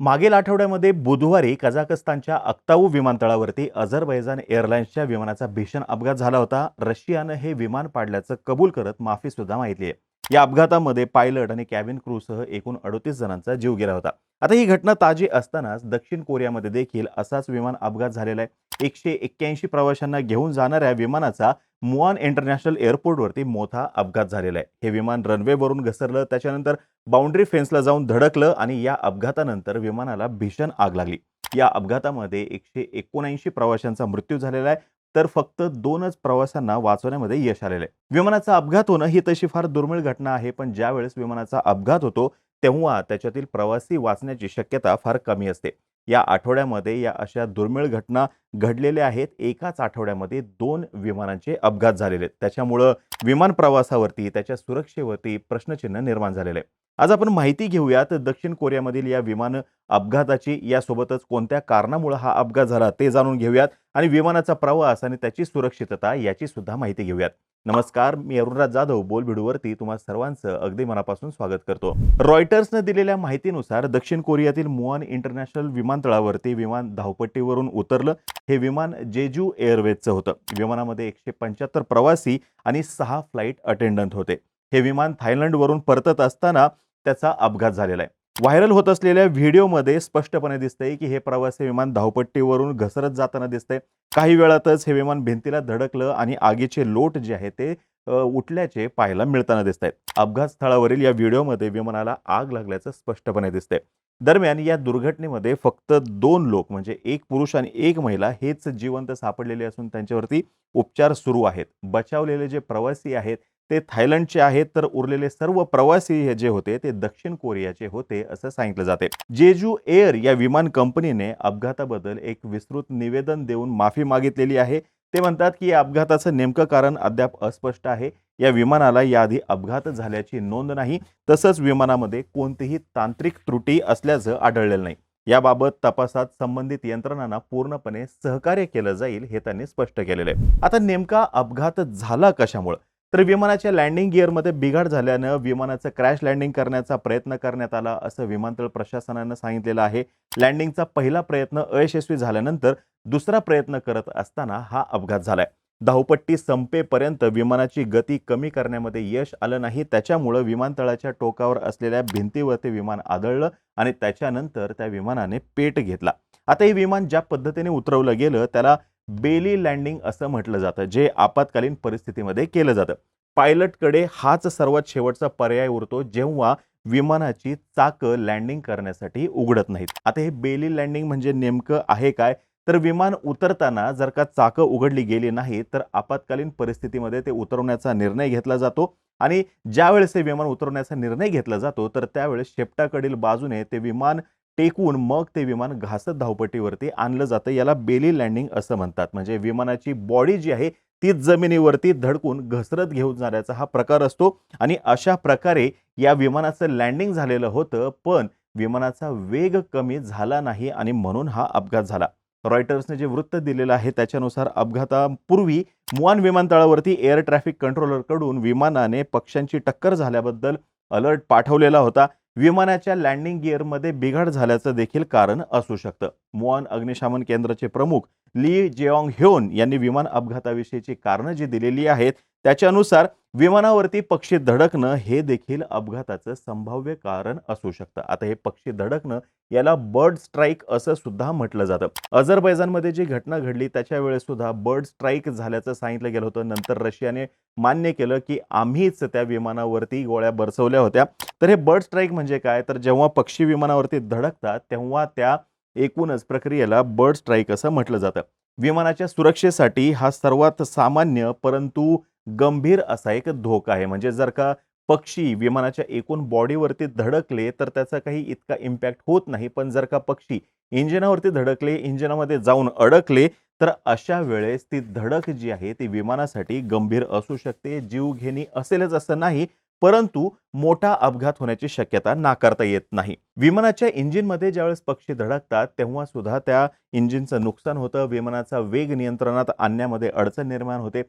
मागील आठवड्यामध्ये बुधवारी कझाकस्तानच्या अक्ताऊ विमानतळावरती अझरबैजान एअरलाइन्सच्या विमानाचा भीषण अपघात झाला होता. रशियानं हे विमान पाडल्याचं कबूल करत माफी सुद्धा माहिती आहे. या अपघातामध्ये पायलट आणि कॅबिन क्रूसह एकूण अडतीस जणांचा जीव गेला होता. आता ही घटना ताजी असतानाच दक्षिण कोरियामध्ये देखील असाच विमान अपघात झालेला आहे. एकशे एक्क्याऐंशी प्रवाशांना घेऊन जाणाऱ्या विमानाचा मुआन इंटरनॅशनल एअरपोर्टवरती मोठा अपघात झालेला आहे. हे विमान रनवेवरून घसरलं त्याच्यानंतर बाउंड्री फेन्सला जाऊन धडकलं आणि या अपघातानंतर विमानाला भीषण आग लागली. या अपघातामध्ये एकशे एकोणऐंशी प्रवाशांचा मृत्यू झालेला आहे तर फक्त दोनच प्रवाशांना वाचवण्यामध्ये यश आलेलं आहे. विमानाचा अपघात होणं ही तशी फार दुर्मिळ घटना आहे पण ज्यावेळेस विमानाचा अपघात होतो तेव्हा त्याच्यातील प्रवासी वाचण्याची शक्यता फार कमी असते. या आठवड्यामध्ये या अशा दुर्मिळ घटना घडलेल्या आहेत. एकाच आठवड्यामध्ये दोन विमानांचे अपघात झालेले आहेत. त्याच्यामुळं विमान प्रवासावरती त्याच्या सुरक्षेवरती प्रश्नचिन्ह निर्माण झालेलं आहे आज आपण माहिती घेऊयात दक्षिण कोरियामधील या विमान अपघाताची यासोबतच कोणत्या कारणामुळे हा अपघात झाला ते जाणून घेऊयात आणि विमानाचा प्रवास आणि त्याची सुरक्षितता याची सुद्धा माहिती घेऊयात. नमस्कार मी अरुणराज जाधव बोलबिडूवरती तुम्हा सर्वांचं अगदी मनापासून स्वागत करतो. रॉयटर्सनं दिलेल्या माहितीनुसार दक्षिण कोरियातील मुआन इंटरनॅशनल विमानतळावरती विमान धावपट्टीवरून उतरलं. हे विमान जेजू एअरवेजचं होतं. विमानामध्ये एकशे पंच्याहत्तर प्रवासी आणि सहा फ्लाईट अटेंडंट होते. हे विमान थायलंडवरून परतत असताना त्याचा अपघात झालेला आहे. व्हायरल होत असलेल्या व्हिडिओमध्ये स्पष्टपणे दिसतंय की हे प्रवासी विमान धावपट्टीवरून घसरत जाताना दिसतंय. काही वेळातच हे विमान भिंतीला धडकलं आणि आगीचे लोट जे आहे ते उठल्याचे पाहायला मिळताना दिसत आहेत अपघात स्थळावरील या व्हिडिओमध्ये विमानाला आग लागल्याचं स्पष्टपणे दिसतंय. दरम्यान या दुर्घटनेमध्ये फक्त दोन लोक म्हणजे एक पुरुष आणि एक महिला हेच जिवंत सापडलेले असून त्यांच्यावरती उपचार सुरू आहेत. बचावलेले जे प्रवासी आहेत ते थायलंडचे आहेत तर उरलेले सर्व प्रवासी हे जे होते ते दक्षिण कोरियाचे होते असं सांगितलं जाते. जेजू एअर या विमान कंपनीने अपघाताबद्दल एक विस्तृत निवेदन देऊन माफी मागितलेली आहे. ते म्हणतात की या अपघाताचं नेमकं कारण अद्याप अस्पष्ट आहे. या विमानाला याआधी अपघात झाल्याची नोंद नाही. तसंच विमानामध्ये कोणतीही तांत्रिक त्रुटी असल्याचं आढळलेलं नाही. याबाबत तपासात संबंधित यंत्रणांना पूर्णपणे सहकार्य केलं जाईल हे त्यांनी स्पष्ट केलेलं आहे. आता नेमका अपघात झाला कशामुळं? तर विमानाच्या लँडिंग गिअरमध्ये बिघाड झाल्यानं विमानाचं क्रॅश लँडिंग करण्याचा प्रयत्न करण्यात आला असं विमानतळ प्रशासनानं सांगितलेलं आहे. लँडिंगचा पहिला प्रयत्न अयशस्वी झाल्यानंतर दुसरा प्रयत्न करत असताना हा अपघात झालाय. धावपट्टी संपेपर्यंत विमानाची गती कमी करण्यामध्ये यश आलं नाही. त्याच्यामुळं विमानतळाच्या टोकावर असलेल्या भिंतीवरती विमान आदळलं आणि त्याच्यानंतर त्या विमानाने पेट घेतला. आता हे विमान ज्या पद्धतीने उतरवलं गेलं त्याला बेली लँडिंग असं म्हटलं जातं जे आपत्कालीन परिस्थितीमध्ये केलं जातं. पायलटकडे हाच सर्वात शेवटचा पर्याय उरतो जेव्हा विमानाची चाकं लँडिंग करण्यासाठी उघडत नाहीत. आता हे बेली लँडिंग म्हणजे नेमकं आहे काय? तर विमान उतरताना जर का चाकं उघडली गेली नाही तर आपत्कालीन परिस्थितीमध्ये ते उतरवण्याचा निर्णय घेतला जातो. आणि ज्यावेळेस हे विमान उतरवण्याचा निर्णय घेतला जातो तर त्यावेळेस शेपटाकडील बाजूने ते विमान टेकवून मग ते विमान घासत धावपट्टीवरती आणलं जातं. याला बेली लँडिंग असं म्हणतात. म्हणजे विमानाची बॉडी जी आहे तीच जमिनीवरती धडकून घसरत घेऊन जाण्याचा हा प्रकार असतो. आणि अशा प्रकारे या विमानाचं लँडिंग झालेलं होतं पण विमानाचा वेग कमी झाला नाही आणि म्हणून हा अपघात झाला. रॉयटर्सने जे वृत्त दिलेलं आहे त्याच्यानुसार अपघातापूर्वी मुआन विमानतळावरती एअर ट्रॅफिक कंट्रोलरकडून विमानाने पक्ष्यांची टक्कर झाल्याबद्दल अलर्ट पाठवलेला होता. विमानाच्या लँडिंग गिअरमध्ये बिघाड झाल्याचं देखील कारण असू शकतं. मुआन अग्निशमन केंद्राचे प्रमुख ली जेऑंग ह्योन यांनी विमान अपघाताविषयीची कारणं जी दिलेली आहेत त्याच्यानुसार विमानावरती पक्षी धडकणं हे देखील अपघाताचं संभाव्य कारण असू शकतं. आता हे पक्षी धडकणं याला बर्ड स्ट्राईक असं सुद्धा म्हटलं जातं. अझरबैजानमध्ये जी घटना घडली त्याच्या वेळेस सुद्धा बर्ड स्ट्राईक झाल्याचं सांगितलं गेलं होतं. नंतर रशियाने मान्य केलं की आम्हीच त्या विमानावरती गोळ्या बरसवल्या होत्या. तर हे बर्ड स्ट्राईक म्हणजे काय? तर जेव्हा पक्षी विमानावरती धडकतात तेव्हा त्या एकूणच प्रक्रियेला बर्ड स्ट्राईक असं म्हटलं जातं. विमानाच्या सुरक्षेसाठी हा सर्वात सामान्य परंतु गंभीर असा एक धोका आहे. म्हणजे जर का पक्षी विमानाच्या एकूण बॉडीवरती धडकले तर त्याचा काही इतका इम्पॅक्ट होत नाही. पण जर का पक्षी इंजिनावरती धडकले इंजिनामध्ये जाऊन अडकले तर अशा वेळेस ती धडक जी आहे ती विमानासाठी गंभीर असू शकते. जीवघेणी असेलच असं नाही परंतु मोठा अपघात होण्याची शक्यता नाकारता येत नाही. विमानाच्या इंजिनमध्ये ज्यावेळेस पक्षी धडकतात तेव्हा सुद्धा त्या इंजिनचं नुकसान होतं. विमानाचा वेग नियंत्रणात आणण्यामध्ये अडचण निर्माण होते.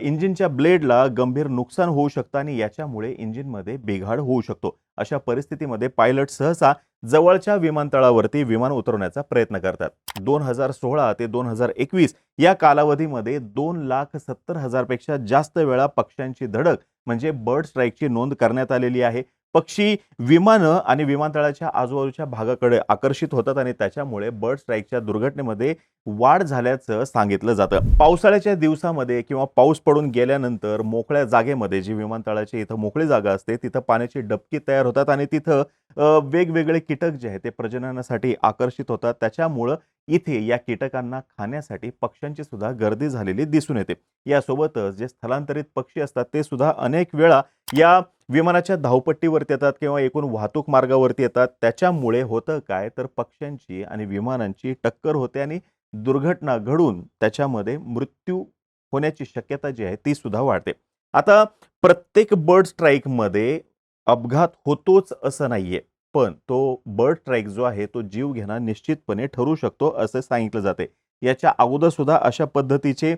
इंजिनच्या ब्लेडला गंभीर नुकसान होऊ शकतं आणि याच्यामुळे इंजिनमध्ये बिघाड होऊ शकतो. अशा परिस्थितीमध्ये पायलट सहसा जवळच्या विमानतळावरती विमान उतरवण्याचा प्रयत्न करतात. दोन हजार सोळा ते दोन हजार एकवीस या कालावधीमध्ये दोन लाख सत्तर हजारपेक्षा जास्त वेळा पक्ष्यांची धडक म्हणजे बर्ड स्ट्राईकची नोंद करण्यात आलेली आहे. पक्षी विमानं आणि विमानतळाच्या आजूबाजूच्या भागाकडे आकर्षित होतात आणि त्याच्यामुळे बर्ड स्ट्राईकच्या दुर्घटनेमध्ये वाढ झाल्याचं सांगितलं जातं. पावसाळ्याच्या दिवसामध्ये किंवा पाऊस पडून गेल्यानंतर मोकळ्या जागेमध्ये जी विमानतळाची इथं मोकळी जागा असते तिथं पाण्याची डबकी तयार होतात आणि तिथं वेगवेगळे कीटक जे आहेत ते प्रजननासाठी आकर्षित होतात. त्याच्यामुळं इथे या कीटकांना खाण्यासाठी पक्ष्यांची सुद्धा गर्दी झालेली दिसून येते. यासोबतच जे स्थलांतरित पक्षी असतात ते सुद्धा अनेक वेळा या विमानाच्या धावपट्टीवरती येतात किंवा एकूण वाहतूक मार्गावरती येतात त्याच्यामुळे होतं काय? तर पक्ष्यांची आणि विमानांची टक्कर होते आणि दुर्घटना घडून त्याच्यामध्ये मृत्यू होण्याची शक्यता जी आहे ती सुद्धा वाढते. आता प्रत्येक बर्ड स्ट्राईकमध्ये अपघात होतोच असं नाहीये पण तो बर्ड स्ट्राईक जो आहे तो जीव घेणं निश्चितपणे ठरू शकतो असं सांगितलं जाते. याच्या अगोदर सुद्धा अशा पद्धतीचे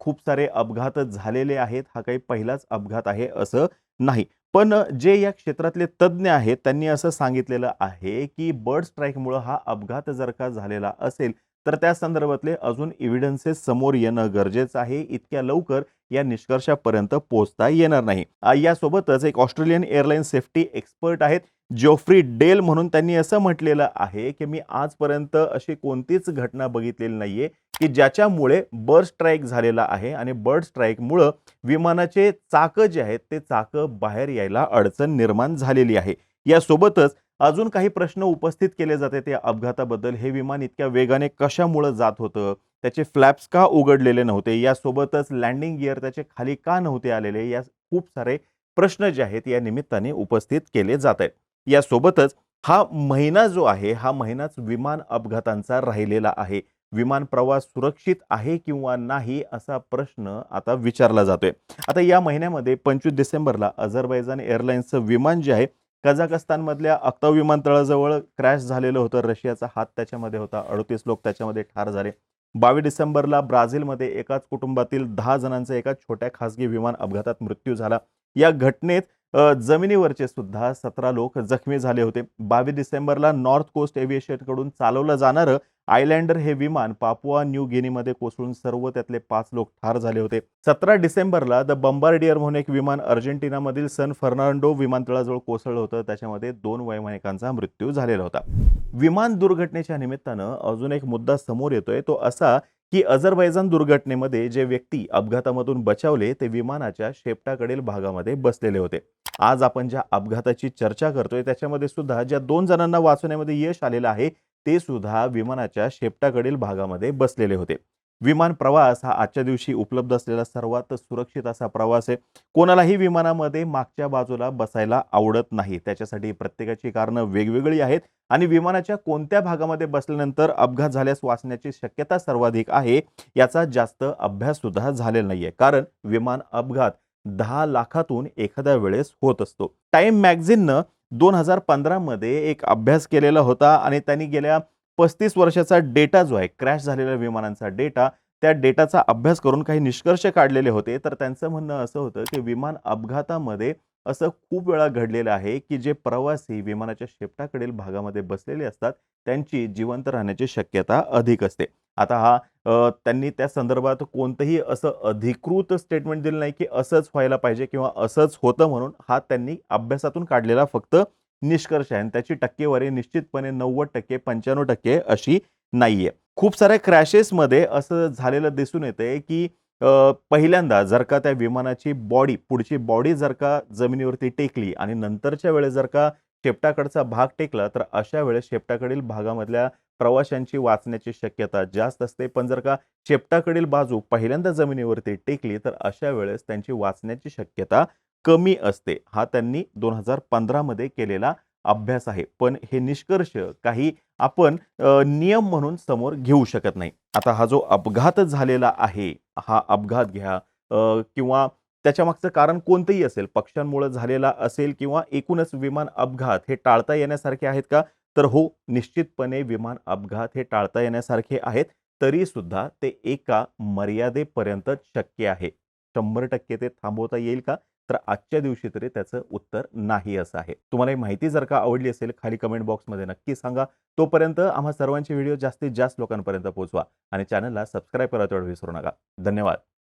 खूप सारे अपघात झालेले आहेत. हा काही पहिलाच अपघात आहे असं नाही. पण जे या क्षेत्रातले तज्ज्ञ आहेत त्यांनी असं सांगितलेलं आहे की बर्ड स्ट्राईकमुळं हा अपघात जर का झालेला असेल. तर त्या संदर्भातले अजून इव्हिडन्सेस समोर येणं गरजेचं आहे. इतक्या लवकर या निष्कर्षापर्यंत पोहोचता येणार नाही. यासोबतच एक ऑस्ट्रेलियन एअरलाईन सेफ्टी एक्सपर्ट आहेत जोफ्री डेल म्हणून त्यांनी असं म्हटलेलं आहे की मी आजपर्यंत अशी कोणतीच घटना बघितलेली नाहीये की ज्याच्यामुळे बर्ड स्ट्राईक झालेला आहे आणि बर्ड स्ट्राईकमुळं विमानाचे चाकं जे आहेत ते चाकं बाहेर यायला अडचण निर्माण झालेली आहे. यासोबतच अजून काही प्रश्न उपस्थित केले जाते त्या अपघाताबद्दल. हे विमान इतक्या वेगाने कशामुळं जात होतं? त्याचे फ्लॅप्स का उघडलेले नव्हते? यासोबतच लँडिंग गिअर त्याचे खाली का नव्हते आलेले? या खूप सारे प्रश्न जे आहेत या निमित्ताने उपस्थित केले जात आहेत. यासोबतच हा महिना जो आहे हा महिनाच विमान अपघातांचा राहिलेला आहे. विमान प्रवास सुरक्षित आहे किंवा नाही असा प्रश्न आता विचारला जातोय. आता या महिन्यामध्ये पंचवीस डिसेंबरला अझरबैजान एअरलाइन्सचं विमान जे आहे कझाकस्तानमधल्या अक्ताव विमानतळाजवळ क्रॅश झालेलं होतं. रशियाचा हात त्याच्यामध्ये होता. अडतीस लोक त्याच्यामध्ये ठार झाले. बावीस डिसेंबरला ब्राझीलमध्ये एकाच कुटुंबातील दहा जणांचा एका छोट्या खासगी विमान अपघातात मृत्यू झाला. या घटनेत जमिनीवरचे सुद्धा सतरा लोक जखमी झाले होते. बावीस डिसेंबरला नॉर्थ कोस्ट एव्हिएशनकडून चालवलं जाणारं आयलँडर हे विमान पापुआ न्यू गिनीमध्ये कोसळून सर्व त्यातले पाच लोक ठार झाले होते. सतरा डिसेंबरला द बंबार्डियर म्हणून एक विमान अर्जेंटिनामधील सन फर्नांडो विमानतळाजवळ कोसळलं होतं. त्याच्यामध्ये दोन वैमानिकांचा मृत्यू झालेला होता. विमान दुर्घटनेच्या निमित्तानं अजून एक मुद्दा समोर येतोय. तो असा की अझरबैजान दुर्घटनेमध्ये जे व्यक्ती अपघातामधून बचावले ते विमानाच्या शेपटाकडील भागामध्ये बसलेले होते. आज आपण ज्या अपघाताची चर्चा करतोय त्याच्यामध्ये सुद्धा ज्या दोन जणांना वाचवण्यामध्ये यश आलेलं आहे ते सुद्धा विमानाच्या शेपटाकडील भागामध्ये बसलेले होते. विमान प्रवास हा आजच्या दिवशी उपलब्ध असलेला सर्वात सुरक्षित असा प्रवास आहे. कोणालाही विमानामध्ये मागच्या बाजूला बसायला आवडत नाही. त्याच्यासाठी प्रत्येकाची कारणं वेगवेगळी आहेत आणि विमानाच्या कोणत्या भागामध्ये बसल्यानंतर अपघात झाल्यास वाचण्याची शक्यता सर्वाधिक आहे याचा जास्त अभ्यास सुद्धा झालेला नाहीये. कारण विमान अपघात दहा लाखातून एखाद्या वेळेस होत असतो. टाइम मॅगझिननं दोन हजार पंधरामध्ये एक अभ्यास केलेला होता आणि त्यांनी गेल्या पस्तीस वर्षाचा डेटा जो आहे क्रॅश झालेल्या विमानांचा डेटा त्या डेटाचा अभ्यास करून काही निष्कर्ष काढलेले होते. तर त्यांचं म्हणणं असं होतं की विमान अपघातामध्ये असं खूप वेळा घडलेलं आहे की जे प्रवासी विमानाच्या शेपटाकडील भागामध्ये बसलेले असतात त्यांची जिवंत राहण्याची शक्यता अधिक असते. आता हा त्यांनी त्या संदर्भात कोणतंही असं अधिकृत स्टेटमेंट दिलं नाही की असंच व्हायला पाहिजे किंवा असंच होतं म्हणून हा त्यांनी अभ्यासातून काढलेला फक्त निष्कर्ष आहे. आणि त्याची टक्केवारी निश्चितपणे नव्वद टक्के पंच्याण्णव टक्के अशी नाहीये. खूप साऱ्या क्रॅशेसमध्ये असं झालेलं दिसून येतंय की पहिल्यांदा जर का त्या विमानाची बॉडी पुढची बॉडी जर का जमिनीवरती टेकली आणि नंतरच्या वेळेस जर का शेपटाकडचा भाग टेकला तर अशा वेळेस शेपटाकडील भागामधल्या प्रवाशांची वाचण्याची शक्यता जास्त असते. पण जर का शेपटाकडील बाजू पहिल्यांदा जमिनीवरती टेकली तर अशा वेळेस त्यांची वाचण्याची शक्यता कमी असते. हा त्यांनी दोन हजार पंधरामध्ये केलेला अभ्यास आहे. पण हे निष्कर्ष काही आपण नियम म्हणून समोर घेऊ शकत नाही. आता हा जो अपघात झालेला आहे हा अपघात घ्या किंवा त्याच्या मागचं कारण कोणतंही असेल पक्ष्यांमुळे झालेला असेल किंवा एकूणच विमान अपघात हे टाळता येण्यासारखे आहेत का? तर हो निश्चितपणे विमान अपघात हे टाळता येण्यासारखे आहेत तरी सुद्धा ते एका मर्यादेपर्यंत शक्य आहे. शंभर टक्के ते थांबवता येईल का? तर आजच्या दिवशी तरी त्याचं उत्तर नाही असं आहे. तुम्हाला ही माहिती जर का आवडली असेल खाली कमेंट बॉक्समध्ये नक्की सांगा. तोपर्यंत आम्हा सर्वांचे व्हिडिओ जास्तीत जास्त लोकांपर्यंत पोहोचवा आणि चॅनलला सबस्क्राईब करायचं तेवढं विसरू नका. धन्यवाद.